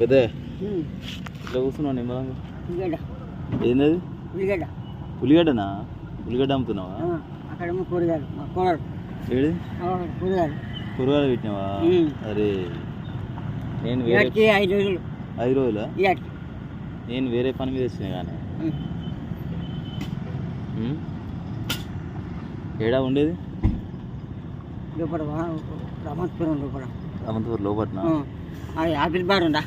పెద్ద? ఇట్లా కూర్చున్నావు నిమ్మలంగా ఉల్లిగడ్డ ఏంది ఉల్లిగడ్డ ఉల్లిగడ్డనా ఉల్లిగడ్డ అమ్ముతున్నావా? ఆ, అక్కడేమో కూరగాయలు కూరగాయలు. కూరగాయలు పెట్టినావా. అరే నేను వేరే ఐదు రోజులు. ఐదు రోజులా? నేను వేరే పని మీద వచ్చినా కానీ? ఏడా ఉండేది? లోపల రమణపురం లోపల. ఆ, ఆ. యాపిల్ బార్ ఉందా?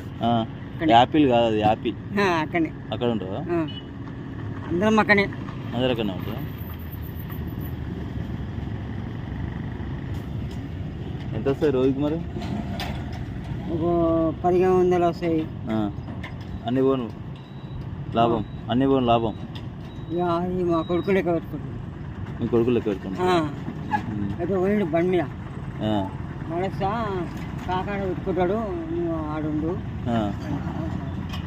యాపిల్ కాదు అది యాపిల్. అక్కడనే అక్కడ. ఉంటావా ఆ. అందరం అక్కడనే అందరు అక్కడనే ఉంటావా ఎంత వస్తాయి రోజుకి మరి? ఒక పదిహేను వందలు వస్తాయి. అన్ని పోను లాభం. అన్ని పోను లాభం. మా కొడుకు లెక్క పెట్టుకుంటాం మీ కొడుకులు లెక్క అయితే బండి మీద నడుస్తా కాకాడ పెట్టుకుంటాడు. ఆడుండు. ఆ.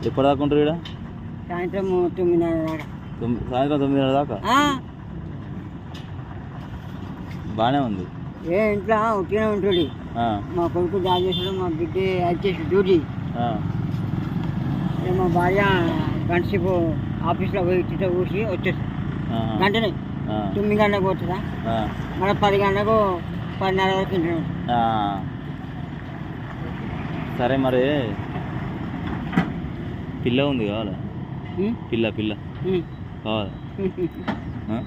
ఎప్పటిదాకా ఉంటారు ఇక్కడ సాయంత్రం తొమ్మిదిన్నర దాకా. తొమ్మిది సాయంత్రం తొమ్మిదిన్నర దాకా? బాగానే ఉంది. ఏ ఇంట్లో ఉట్టినే ఉంటుంది మా కొడుకు జాబ్ చేసాడు మా బిడ్డ అది చేసి డ్యూటీ. మా భార్య గంట సేపు ఆఫీస్లో పోయి ఇట్లా కూర్చి వచ్చేస్తాం. గంటనే. తొమ్మిది గంటలకు ఆ, మళ్ళీ పది గంటలకు పదిన్నర వరకు. ఆ. సరే మరి. పిల్ల ఉంది కావాలా? పిల్ల పిల్ల. కావాలా? ఆ?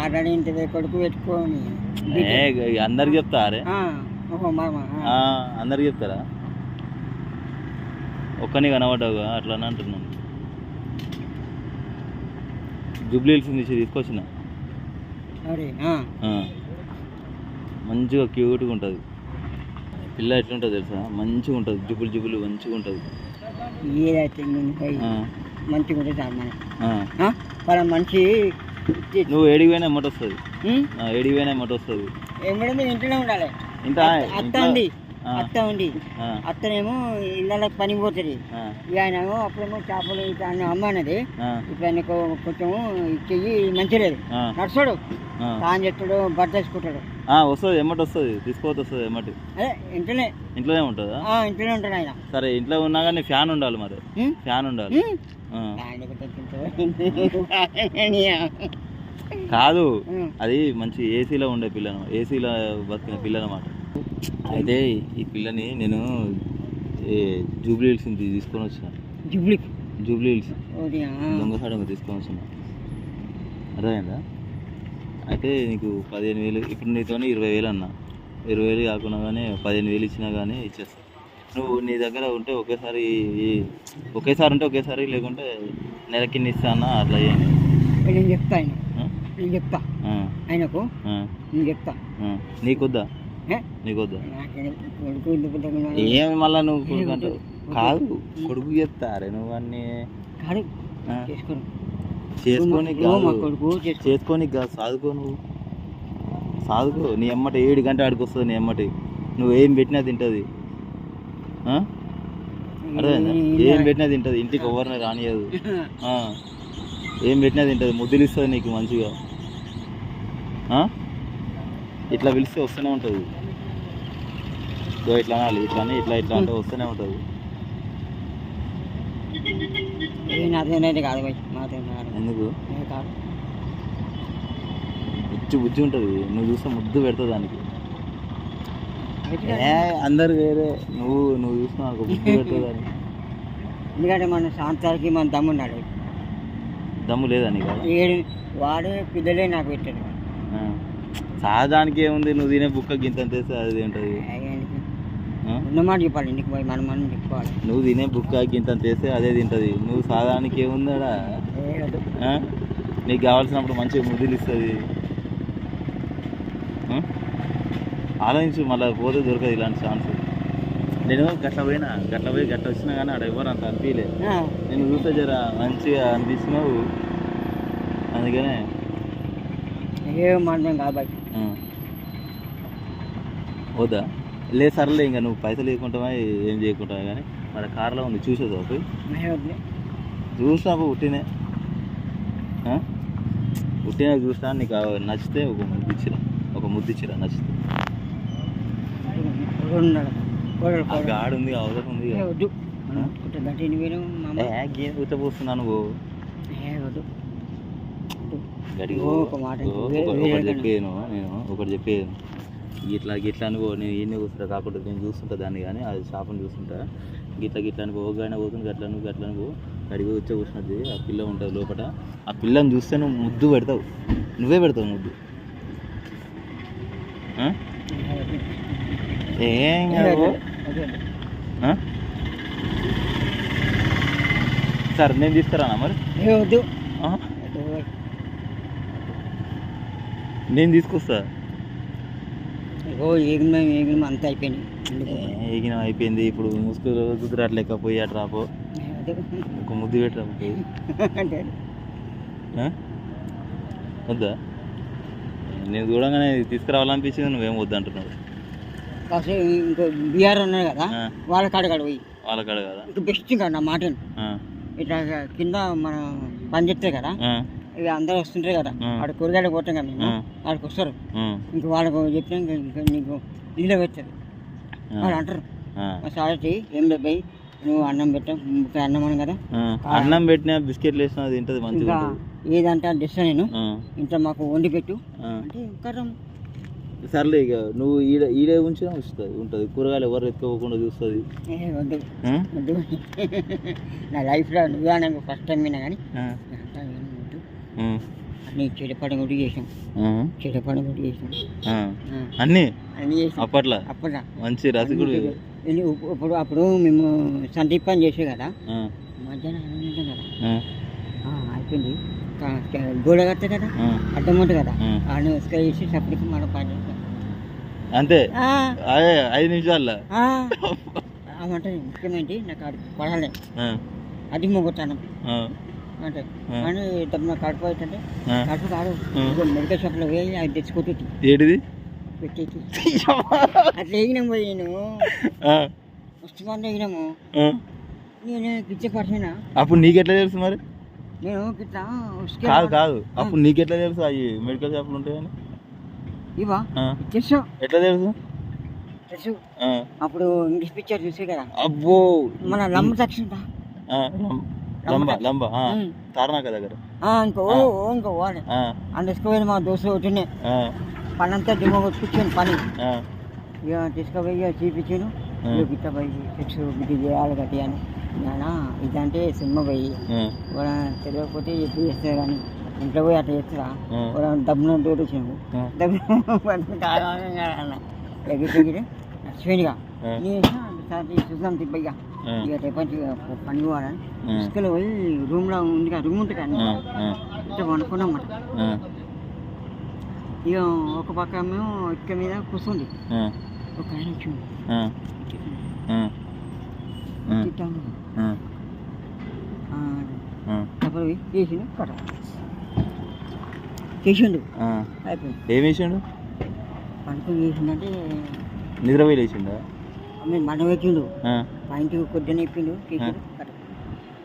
ఆల్రెడీ ఇంటి కొడుకు పెట్టుకొని. అందరికి చెప్తా అరే. ఆ, ఓహో మామ ఆ, అందరికి చెప్తారా? ఒక్కని కనబడ్డావుగా అట్లా అని అంటున్నాను జూబ్లీ హిల్స్ నుంచి తీసుకొచ్చిన. మంచిగా క్యూట్గా ఉంటుంది. పిల్ల ఎట్లుంటుంది తెలుసా? మంచిగా ఉంటుంది. జుబులు జుబులు మంచిగా ఉంటుంది. ఏదైతే మంచిగా ఉంటుంది? వాళ్ళ మనిషి నువ్వు ఏడికి పోయినా ఎమ్మటి వస్తుంది ఉం? ఏడికి పోయినా ఎమ్మటి వస్తుంది ఏమిటంటే ఇంట్లోనే ఉండాలి. ఇంత అత్త- ఉంది అత్తనేమో ఇళ్ళకి పని పోతుంది. ఆ, ఇక ఆయనేమో అప్పుడేమో చేపలు ఇట్లా అన్న అమ్మ అన్నది ఆ, ఇప్పుడు ఆయనకు కొంచెం చెయ్యి మంచిలేదు ఆ, నడుస్తాడు. తాను చెప్తాడు బట్ట వేసుకుంటాడు ఆ, వస్తుంది ఎమ్మటి వస్తుంది తీసుకోవద్దు వస్తుంది ఎమ్మటి. అదే ఇంట్లోనే. ఇంట్లోనే ఉంటుందా? ఆ, ఇంట్లోనే ఉంటాడు ఆయన. సరే ఇంట్లో ఉన్నా కానీ ఫ్యాన్ ఉండాలి మరి? ఫ్యాన్ ఉండాలి. కాదు. అది మంచి ఏసీలో ఉండే పిల్లను ఏసీలో బతికిన పిల్ల అనమాట అయితే ఈ పిల్లని నేను జూబ్లీ హిల్స్ నుంచి తీసుకొని వచ్చిన. జుబ్లీ? Jubilee hills. దొంగసాడంగా తీసుకొని వచ్చిన. అర్థమైందా? అయితే నీకు పదిహేను వేలు ఇప్పుడు నీతో ఇరవై వేలు అన్న. ఇరవై వేలు కాకుండా కానీ పదిహేను వేలు ఇచ్చినా కానీ ఇచ్చేస్తా. నువ్వు నీ దగ్గర ఉంటే ఒకేసారి ఒకేసారి ఉంటే ఒకేసారి లేకుంటే నెలకి ఇస్తా అన్న అట్లా చేయండి నేను చెప్తా? నేను చెప్తా. ఆయనకు నేను చెప్తా. నీకొద్దా? నీకొద్దా? ఏమి మళ్ళా నువ్వు కొడుకు అంటావు కాదు. కొడుకు చెప్తారే నువ్వు అన్నీ చేసుకోను. చేసుకొని కాదు. సాదుకో నువ్వు. సాదుకో. నీ అమ్మట ఏడు గంట ఆడికి వస్తుంది నీ అమ్మటి నువ్వు ఏం పెట్టినా తింటుంది? అర్థమైందా? ఏం పెట్టినా తింటుంది. ఇంటికి ఎవరిని రానియదు. ఏం పెట్టినా తింటుంది. ముద్దులు ఇస్తుంది నీకు మంచిగా? ఇట్లా పిలిస్తే వస్తూనే ఉంటుంది. ఇదో ఇట్లా అనాలి ఇట్లా ఇట్లా ఇట్లా అంటే వస్తూనే ఉంటుంది. ఎందుకు? బుజ్జి బుజ్జి ఉంటుంది. నువ్వు చూస్తే ముద్దు పెడతావు దానికి. అందరు వేరే. నువ్వు నువ్వు చూసినావు అనుకో ముద్దు పెడతావు దానికి. ఎందుకంటే మన శాంతానికి మన తమ్మున్నాడు దమ్ము లేదా నీకు? వాడు పిల్లలే నాకు పెట్టాడు సాధానికి ఏముంది నువ్వు తినే బుక్క గింత తెస్తే అది ఆ? ఉన్నమాట చెప్పాలి పోయి మనం మనం చెప్పుకోవాలి. నువ్వు తినే బుక్క గింత తెస్తే అదే తింటుంది. నువ్వు సాధానికి ఏముందాడా? నీకు కావాల్సినప్పుడు మంచిగా ముద్దులు ఇస్తుంది? ఆలోచించు మళ్ళీ పోతే దొరకదు ఇలాంటి ఛాన్స్ నేను గట్ల పోయినా గట్ల పోయి గట్ల వచ్చినా కానీ ఆడ ఎవరు అంత అనిపించలే ఆ, నేను చూస్తే జర మంచిగా అనిపిస్తున్నావు. అందుకనే ఏం. వద్దా? లే సర్లే ఇంకా నువ్వు పైసలు లేకుంటావా ఏం చేయకుంటావా కానీ మన కార్లో ఉంది చూసేదా పోయి. ఏ వద్దులే. చూసినాపు ఉట్టినే. ఆ? ఉట్టినే చూసినా నీకు నచ్చితే ఒక ముద్దు ఇచ్చిరా. ఒక ముద్దు ఇచ్చిరా నచ్చితే. గాడి ఉంది అవసరం ఉంది. ఏ వద్దు మనం కుట్ట గట్టిని పోయిన మా అమ్మ ఏ గేమ్ ఉత్తపోస్తున్నా నువ్వు ఏ వద్దు గడికి ఓ, ఒక మాట ఒకటి. చెప్పాను నేను ఒకటి చెప్పాను. గిట్లా గిట్లా అనుకో నేను ఈయన కూర్చుంటా కాకుండా నేను చూస్తుంటా దాన్ని కానీ అది షాప్ని చూస్తుంటా. గిట్లా గిట్లా అనుకో ఒకగానే పోతుంది గట్ల నువ్వు గట్ల అనుకో. అడిగి వచ్చే కూర్చున్నది ఆ పిల్ల ఉంటుంది లోపల ఆ పిల్లని చూస్తే నువ్వు ముద్దు పెడతావు. నువ్వే పెడతావు ముద్దు? ఏం కాదు? సరే నేను తీసుకురానా మరి? వద్దు ఆ? నేను తీసుకొస్తా. ఓ ఏగిన ఏగిన అంతా అయిపోయినాయి ఏగిన అయిపోయింది. ఇప్పుడు ముసుగు కుదిరట్ లెక్క పోయి అటు రాపో. ఏ వద్దు. ఒక ముద్దు పెట్టరా? వద్దా? నేను చూడంగానే తీసుకురావాలనిపించింది నువ్వేం వద్దు అంటున్నావు కాసేపు ఇంకో బీఆర్ ఉన్నాయి కదా. వాళ్ళ కాడ కాడ పోయి. వాళ్ళ కాడ కదా? ఇంకా బెస్ట్ ఇంకా నా ఆ, ఇట్లా కింద మనం పని చేస్తే కదా ఇక అందరూ వస్తుంటారు కదా. ఆడ కూరగాయలు పోతాం కదా మేము. వస్తారు. ఇంక వాళ్ళకు చెప్పినా ఇంకా ఇంకా నీకు ఇల్లు పెట్టదు వాళ్ళు అంటారు మా సార్ ఏం భయ్ నువ్వు అన్నం పెట్టాం ఇంకా అన్నం అని కదా. అన్నం పెట్టినా బిస్కెట్లు వేసినా తింటది మంచిగా ఏదంటే అది తెస్తా నేను. ఇంత మాకు వండి పెట్టు. అంటే కర్రం. సర్లే ఇక నువ్వు ఈడ ఈడే ఉంచినా వస్తుంది ఉంటుంది. కూరగాయలు ఎవరు ఎత్తుకోకుండా చూస్తుంది. నా లైఫ్లో నువ్వే నాకు ఫస్ట్ టైం విన్నా కానీ. అన్నీ చెడపడం కూడా చేసాం. చెడపడం కూడా చేసాం. అన్నీ? అన్నీ చేసాం. అప్పట్లో? అప్పుడు మంచి రసికుడు ఇప్పుడు అప్పుడు మేము సందీప్ పని చేసే కదా? మధ్యాహ్నం అన్నం కదా అయిపోయింది. గోడ కట్టే కదా? ఆ. అడ్డం ఉంటుంది కదా. ఆడ ఇసుక వేసి సపరేట్గా మన పని చేస్తాం అంతే? ఐదు నిమిషాల్లో? ఆ. అవంటే ముఖ్యమైనది. నాకు అది పడాలి. అది మొగుతాను ఆ, అంటే. అని డబ్బు కడుపు అవుతుంటే. కడుపు కాదు మెడికల్ షాప్లో పోయి అది తెచ్చుకుంటుంది ఏంటిది అట్లా వేగినాం పోయి నేను. ఫస్ట్ మంది వేగినాము. నేను గిచ్చే పర్సనా అప్పుడు నీకెట్లా తెలుసు మరి? నేను గిట్లా కాదు కాదు. అప్పుడు నీకెట్లా తెలుసు అవి మెడికల్ షాపులు ఉంటాయని ఇవా తెలుసు ఎట్లా తెలుసు? తెలుసు. అప్పుడు ఇంగ్లీష్ పిక్చర్ చూసే కదా. అబ్బో. మన లంబ లం- లంబ తారనాక దగ్గర. ఇంకో ఇంకో వాడు మా దోస్తులు ఆ, పని అంతా దిమ్మ కొట్టుకొచ్చాను పని. ఇక తీసుకుపోయి చూపించాను గిట్ట పోయి చేయాలి గట్టి అని. నాన్న ఇదంటే సినిమా పోయి. తెలియకపోతే ఎప్పుడు చేస్తారు కానీ ఇంట్లో పోయి అట్లా చేస్తారా డబ్బులు తోటి వచ్చినాము ఆ. డబ్బులు ఎగిరి. నేను చూద్దాం తిప్పయ్యా. ఇక రేపటి పని పోవాలని. ఇసుకలో పోయి రూమ్లో ఉంది కదా రూమ్ ఉంటుంది కానీ ఇట్లా వండుకున్నామాట ఇక ఒక పక్క మేము ఇటుక మీద కూర్చుంది ఆ, ఒక ఆయన వచ్చింది చేసిండు కట్ట చేసిండు. అయిపోయింది. ఏం వేసిండు? పనుకొని చేసిందంటే నిద్రపోయి లేచిండా? మేము మండ పెట్టిండు ఆ, పాయింట్ కొద్దిగా ఇప్పిండు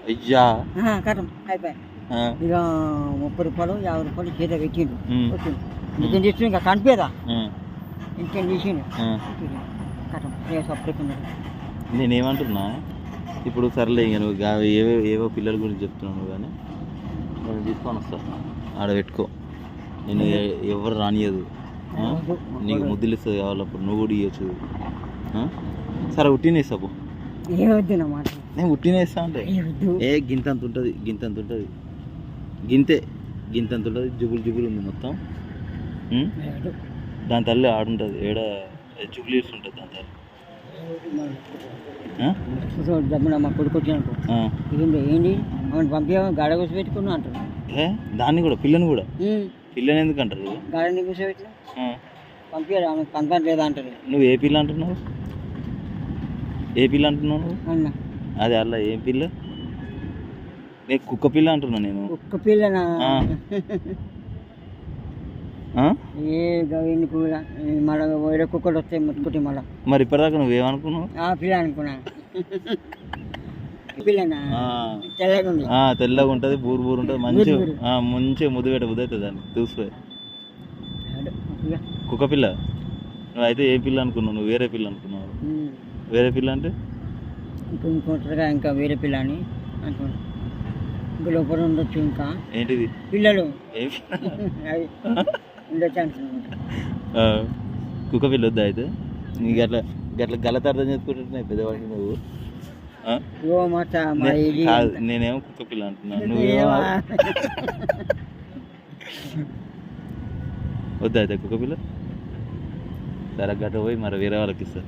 అయ్యా. కట్టం అయిపోయి. ఇక ముప్పై రూపాయలు యాభై రూపాయలు చేత పెట్టిండు. వచ్చిండు ఇంకేం చేసిండు? ఇంకా కనిపేదా ఇంకేం చేసిండు. కట్టం సపరేట్ నేనేమంటున్నా? ఇప్పుడు సర్లే ఇక నువ్వు ఏవో ఏవో పిల్లల గురించి చెప్తున్నావు కానీ నేను తీసుకొని వస్తా. ఆడ పెట్టుకో. నేను ఎవరు రానియదు? నీకు ముద్దులు ఇస్తుంది కావాలప్పుడు. నువ్వు కూడా ఇవ్వచ్చు? సరే ఉట్టినే ఇస్తా పో ఏ వద్దు నేను ఉట్టినే ఇస్తా అంటే. ఏ వద్దు. ఏ గింతంత ఉంటుంది గింతంత ఉంటుంది గింతే గింతంత ఉంటుంది జుబులు జుబులు ఉంది మొత్తం. దాని తల్లి ఆడుంటుంది ఏడ జుబులీస్ ఉంటుంది దాని తల్లి. ఆ? చూసాడు డబ్బున మా కొడుకు వచ్చినప్పుడు ఆ. ఏంటి ఏంటి ఆమెను పంపించాము గాడ అంటారు ఏ? దాన్ని కూడా పిల్లని కూడా? ఉమ్, పిల్లని ఎందుకు అంటారు? గాడని కూర్చోబెట్టిన? ఆ. పంపించారు ఆమె పంపడం లేదా అంటారు నువ్వు ఏ పిల్ల అంటున్నావు? ఏ పిల్ల అంటున్నావు అది అలా ఏం పిల్ల? నేను కుక్క పిల్ల అంటున్నా నేను. పిల్లనా? ఆ. ఆ? ఏ గవిని కూడా మళ్ళీ వేరే కుక్కలు వస్తాయి ముట్టుకుంటే మళ్ళీ. మరి ఇప్పటిదాకా నువ్వేమనుకున్నావు ఆ పిల్ల అనుకున్నా. తెల్లగా ఉంటుంది బూరు బూరు ఉంటుంది మంచిగా మంచిగా ముద్దు పెట్ట బుద్ధి అవుతుంది దాన్ని చూసుకో. కుక్క పిల్ల. నువ్వు అయితే ఏ పిల్ల అనుకున్నావు? నువ్వు వేరే పిల్ల అనుకున్నావు. వేరే పిల్ల అంటే? ఇంకా ఇంకొంటారుగా ఇంకా వేరే పిల్ల అని ఇంకా లోపల ఉండొచ్చు ఇంకా. ఏంటిది? పిల్లలు. అవి ఉండొచ్చు కుక్క పిల్ల వద్దా అయితే? నీకు అట్లా గట్ల గలత అర్థం చేసుకుంటున్నాయి పెద్దవాడికి నువ్వు. కాదు నేనేమో కుక్క పిల్ల అంటున్నా నువ్వేమో? వద్దా అయితే కుక్క పిల్ల? సరే గట్ట పోయి మరి వేరే వాళ్ళకి ఇస్తా.